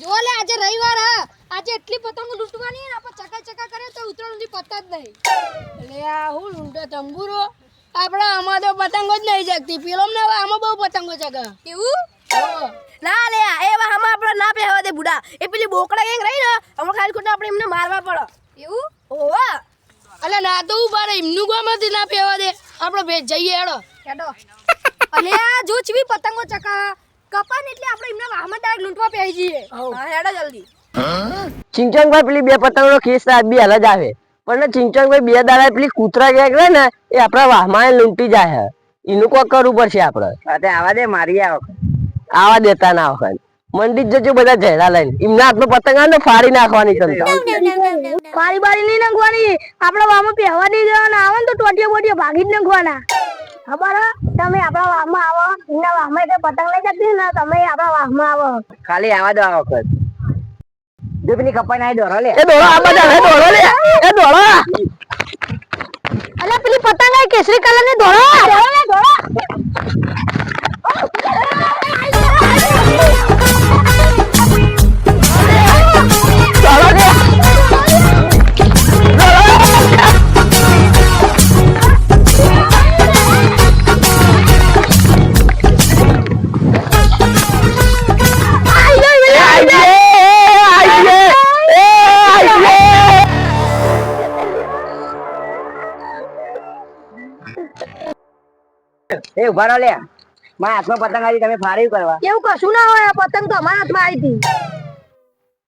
જો લે આજે રવિવાર હા. આજે એટલી પતંગો લૂંટવાની ને આપણે ચકા ચકા કરે તો ઉતરણ સુધી પતતા જ નહીં. એટલે આ હું લૂંટો તંબુરો આપણે આમાં તો પતંગો જ નહીં જગતી. પેલો ને આમાં બહુ પતંગો ચગા કેવું ના લે એ આમાં આપણે ના પહેવા દે બુડા. એ પેલી બોકડા ગેંગ રહી ને હમણાં ખાલી ખોટા આપણે એમને મારવા પડે. એવું? ઓવા અલે ના તો ઊભા રહે એમનું ગામમાંથી ના પહેવા દે. આપણે ભેજ જઈએ હેડો. હેડો. અલે આ જો ચીવી પતંગો ચકા કપાન એટલે આપણે એમને વાહમાં ડાયરેક્ટ લૂંટવા પહેરી જઈએ. હા હેડો જલ્દી. ચિંચંગભાઈ પેલી બે પતંગનો કેસ બી હાલ જ આવે. પણ ચિંચંગભાઈ બે દાડા પેલી કૂતરા રહે ને એ આપણા વાહમાં લૂંટી જાય એનું કોક કરવું પડશે આપણે. આવા દે મારી આ વખત. આવા દેતા ના વખત. મંડી જજો બધા જહેરા લઈને. એમના હાથમાં પતંગ આવે ને ફાડી નાખવાની તમતા મારી બારી નહીં નાખવાની આપણે વામાં પહેવા નહીં દેવાના આવે ને તો ટોટિયા બોટિયા ભાગી જ નાખવાના ખબર હે? તમે આપણા વાહમાં આવો. એમના વાહમાં એટલે પતંગ લઈ જતી ને તમે આપણા વાહમાં આવો. ખાલી આવા દો આ વખત. જો પેલી કપાઈ ના દોરો લે. એ દોરો આ બધા દોડો લે. એ દોરો. અલે પેલી પતંગ આ કેસરી કલરની ધોળો ધોળો દોડો એ ઊભા રહો લે. મારા હાથમાં પતંગ આવી તમે ફારી કરવા. એવું કશું ના હોય પતંગ તો અમારા હાથમાં આવી હતી.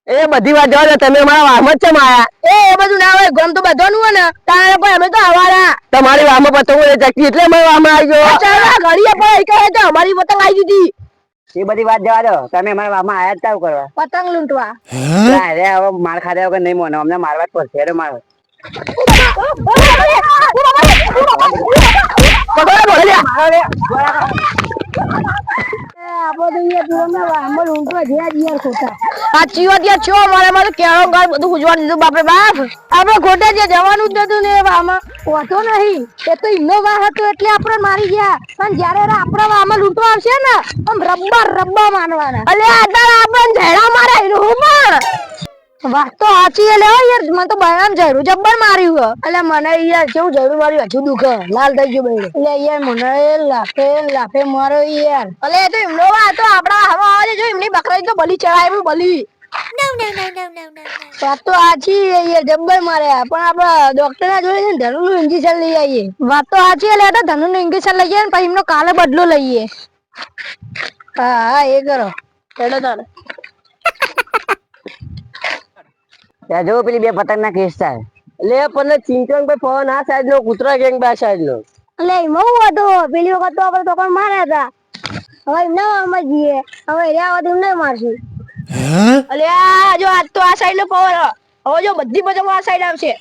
એ બધી વાત જવા દો તમે મારા વાહમાં જ છે માયા. એ બધું ના હોય ગમ તો બધાનું હોય ને. તારે કોઈ અમે તો આવારા તમારી વાહમાં પતંગ એ ચકતી એટલે મારા વાહમાં આવી ગયો. ચાલો ઘડીએ પણ કહે તો અમારી પતંગ આવી દીધી એ બધી વાત જવા દો તમે અમારા વામાં આયા જ તાવ કરવા. પતંગ લૂંટવા. અરે હવે માર ખાધા વગર નહીં મોનો અમને મારવા જ પડશે અરે મારો. પકડો દોડો લે આપણે ખોટા જે જવાનું જ નતું ને વાહમાં. નહીં એ તો એમનો વાહ હતો એટલે આપણે મારી ગયા. પણ જયારે આપણા વાહમાં લૂંટવા આવશે ને આમ રબ્બા રબ્બા માનવાના અલે આદાર આપણે ઝેડા મારે એનું હું પણ વાત તો સાચી એટલે યાર મને તો બયાન જરૂર જબ્બર માર્યું હે એટલે મને યાર કેવું જરૂર માર્યું હજુ દુખે. લાલ થઈ ગયું બૈરું એટલે યાર મને લાફે લાફે મારો યાર. એટલે તો એમનો વાત તો આપડા હવા આવે જો એમની બકરાઈ તો બલી ચડાય બલી વાત તો સાચી યાર જબ્બર માર્યા. પણ આપડા ડોક્ટર ના જોડે છે ધનુ નું ઇન્જેક્શન લઈ આવીએ. વાત તો સાચી એટલે એટલે ધનુ નું ઇન્જેક્શન લઈએ ને પછી એમનો કાલે બદલો લઈએ. હા હા એ કરો. હેડો તારે. ત્યાં જો પેલી બે પતંગ ના કેસ થાય લે પણ ચિંચંગભાઈ ફોન આ સાઈડ નો કૂતરા ગેંગ બા સાઈડ નો લે મઉ હતો પેલી વખત તો આપણે તો પણ માર્યા હતા. હવે એમને આમાં જઈએ હવે રહ્યા વખત એમને મારશું. અલે આ જો આજ તો આ સાઈડ નો પાવર હવે જો બધી પતંગો આ સાઈડ આવશે.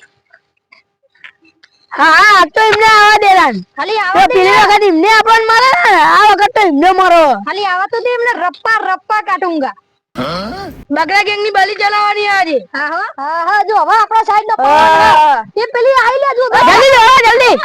હા હા આજ તો એમને આવા દેલા ખાલી આવા પેલી વખત એમને આપણને મારે આ વખત તો એમને મારો ખાલી આવા તો એમને રપ્પા રપ્પા કાટુંગા બગડા ગેંગની બલી ચલાવવાની આજે. હા હા. હા જો હવે આપણા સાઈડ નો એ પેલી આવી લે જો જલ્દી જલ્દી.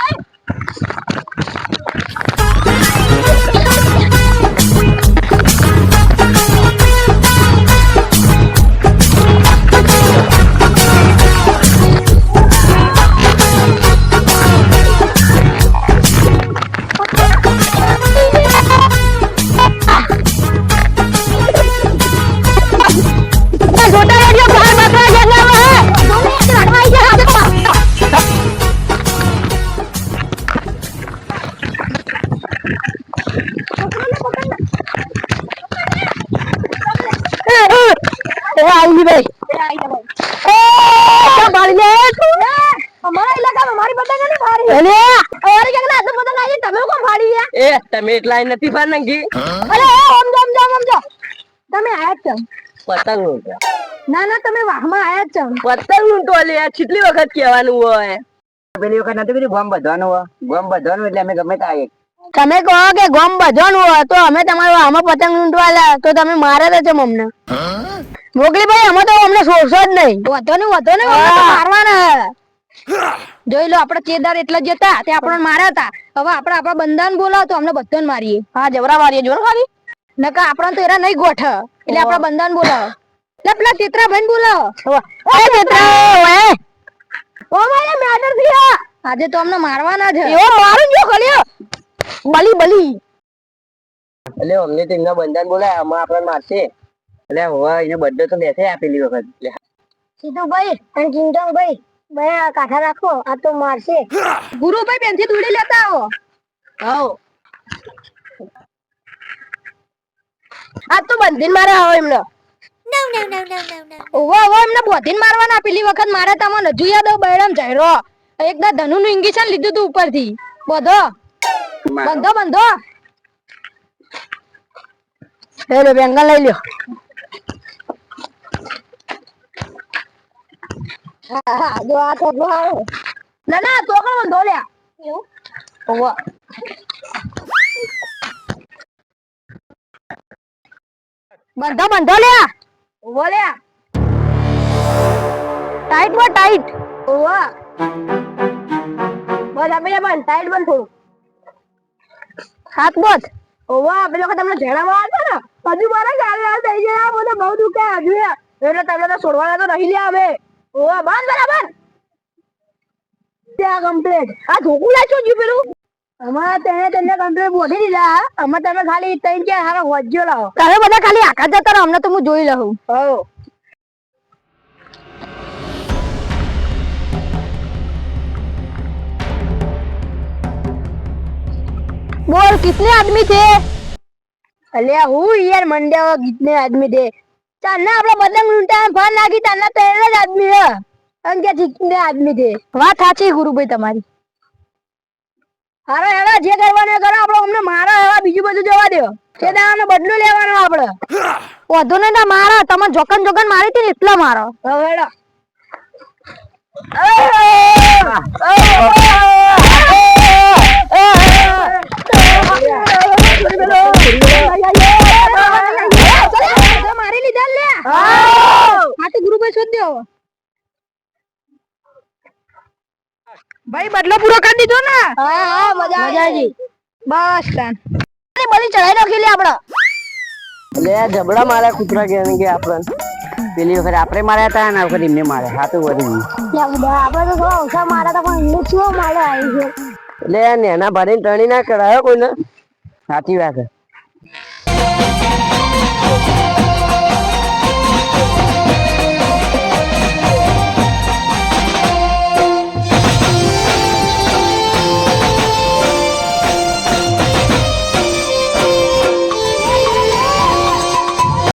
આવી ભાઈ અમારા ઇલાકામાં મારી પતંગ નથી ફાડી અમારી જંગલ આટલું પતંગ આવી તમે કોણ ફાડી એ તમે એટલા નથી નાખી અરે ઓમ જમ જમ ઓમ જમ તમે આયા જ છો. પતંગ ના ના તમે વાહમાં આયા જ છો. પતંગ લૂંટો લે કેટલી વખત કહેવાનું હોય? પેલી વખત નથી પેલી ગોમ બધવાનું હોય. ગોમ બધવાનું એટલે અમે ગમે ત્યાં આવીએ. તમે કહો કે ગોમ બધવાનું હોય તો અમે તમારો આમાં પતંગ લૂંટવા તો તમે મારે તો છે અમને મોકલી ભાઈ અમે તો અમને છોડશો જ નહીં. વધો ને વધો ને મારવાના. જોઈ લો આપડે કેદાર એટલા જ જતા તે આપણને માર્યા હતા. હવે આપણે આપણા બંધાન બોલાવો તો અમને બધાને મારીએ. હા જવરા મારીએ જોર ખાલી. નકા આપણા તો એરા નહીં ગોઠ એટલે આપણા બંધાન બોલાવો. લે પેલા તેતરા ભાઈ બોલાવો એ તેતરા ઓય ઓ મારે મેડરથી આજે તો અમને મારવાના છે એવો મારું જો ખલ્યો બલી બલી. એટલે અમને તો એમના બંધાન બોલાય આમાં આપણને મારશે. એટલે હવે એને બર્થડે તો બેસે આપેલી વખત. એટલે સીધુભાઈ અને ચિંતનભાઈ બે કાઠા રાખો આ તો મારશે. ગુરુભાઈ પેનથી દોડી લેતા આવો. આવો. આ તો બંધીન મારે આવો એમને. ઓવા ઓવા એમને બોધીને મારવાના પેલી વખત મારે તમને હજુ યાદ બૈરામ જયરો એકદા ધનુ નું ઇન્જેક્શન લીધું તું ઉપરથી. બધો. બંધો બંધો. લે બેંગલ લઈ લ્યો. જો આ તો ભાવ ના ના કોણ બંધો લ્યા. ઓવા બંધો બંધો લ્યા. ઓવા લ્યા. ટાઈટમાં ટાઈટ ઓવા બસ આપી લે બંધ ટાઈટ બંધ થોડું હાથ બોટ ઓવા પેલો કે તમને ઝેડા હતા ને? હજુ મારા ગાલ લાલ થઈ ગયા મને બહુ દુખે હજુ એટલે તમને તો છોડવાના તો નહીં લે હવે. ઓવા બંધ બરાબર? ત્યાં કમ્પ્લેટ આ ધોકું લાચો જ્યું પેલું? અમારે તેને તેને કમ્પ્લેટ બોલી દીધા. અમે તમે ખાલી ત્રણ ચાર હારા વજ્જો લાવો. તમે બધા ખાલી આખા જતા રહો અમને તો હું જોઈ લઉં. હો बोल कितने आदमी थे અલ્યા હું યાર મંડ્યા કિતને આદમી થે ચાલના આપણે બદંગ લૂંટા ફાન નાખી ચાલના ત્રણ જ આદમી હે અને કે કિતને આદમી થે વાત સાચી ગુરુભાઈ તમારી હારો હેવા જે કરવાનું એ કરો આપણે અમને મારો હેવા બીજું બધું જવા દો તે દાવાનો બદલો લેવાનો આપણે વધુ ને ના મારો તમે જોકન જોકન મારી હતી ને એટલા મારો હવે હેડો. મારી લીધા લે હા તો ગુરુભાઈ શોધ દો ભાઈ બદલો પૂરો કરી દીધો ને? હા હા મજા આવી બસ કાન બધી ચડાઈ નાખી લે આપણે એટલે જબડા મારા કૂતરા કે કે આપણ પેલી વખત આપણે માર્યા હતા ને આ વખત એમને માર્યા. હાથું વધી આપણે તો ઓછા માર્યા હતા પણ એમને શું માર્યા આવી છે? આ નેના ભરીને ટણી ના કરાયો કોઈને? સાચી વાત છે.